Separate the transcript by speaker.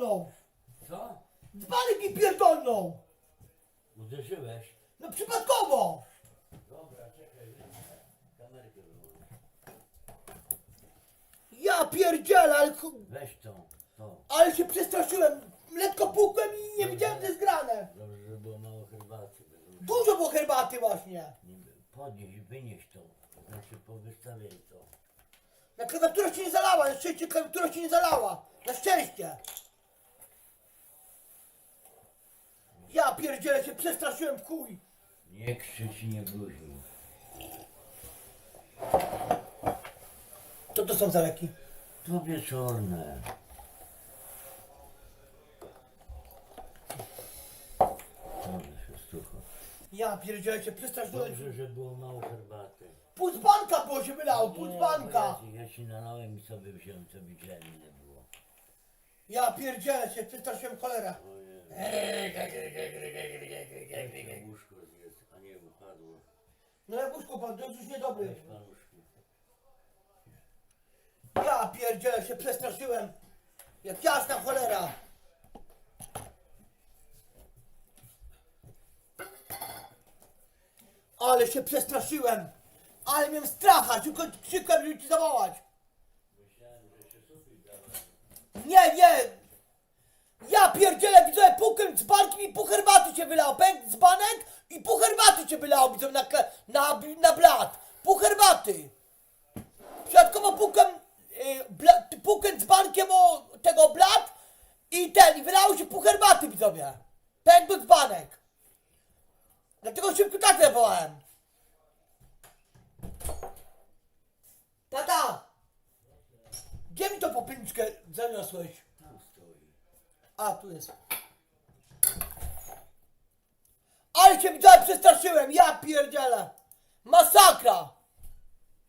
Speaker 1: pierdolną! Co? Dzbanek mi pierdolną! Uderzyłeś?
Speaker 2: No przypadkowo!
Speaker 1: Dobra, czekaj. Kamerkę wyłącz.
Speaker 2: Ja pierdzielę, ale, ku-
Speaker 1: Weź tą, tą.
Speaker 2: ale się przestraszyłem. Mleczko pukłem i nie widziałem, że jest grane.
Speaker 1: Dobrze, że było mało herbaty. bo
Speaker 2: Dużo było herbaty właśnie.
Speaker 1: nie by- Podnieś, wynieś tą. Znaczy powystawiaj to.
Speaker 2: Na klawiaturę się nie zalała, na szczęście klawiatura się nie zalała. Na szczęście. Pierdzielę się przestraszyłem w chuj.
Speaker 1: Nie krzycz i nie bluźnij.
Speaker 2: Co to są za leki?
Speaker 1: To wieczorne. Dobrze się stucha.
Speaker 2: Ja pierdzielę się przestraszyłem.
Speaker 1: Dobrze, że było mało herbaty.
Speaker 2: Pół dzbanka było się wylało, pół
Speaker 1: Nie,
Speaker 2: dzbanka.
Speaker 1: bo Ja, ja ci nalałem i sobie wziąłem, co widziałem ile było.
Speaker 2: Ja pierdzielę się, przestraszyłem cholera.
Speaker 1: Ojej. Łóżko jest, a nie upadło.
Speaker 2: No jak łóżko pan, to jest już niedobry.
Speaker 1: Paluszki.
Speaker 2: Ja pierdzielę się przestraszyłem. Jak jasna cholera. Ale się przestraszyłem. Ale miałem stracha, tylko krzykłem, żeby ci zawołać.
Speaker 1: Myślałem, że się.
Speaker 2: Nie, nie! Ja pierdzielę, widzę, pukiem dzbankiem i pół herbaty się wylał. Pęk dzbanek i pół herbaty się wylało, widzę, na, na, na blat. Pół herbaty. Środkowo pukiem, y, bla, pukiem dzbankiem o tego blat i ten, i wylało się pół herbaty, widzowie. Pęk do dzbanek. Dlatego szybko tatę wołałem. Tata! Gdzie mi to popęczkę zaniosłeś? A, tu jest. Ale się widziałem, przestraszyłem, ja pierdzielę. Masakra.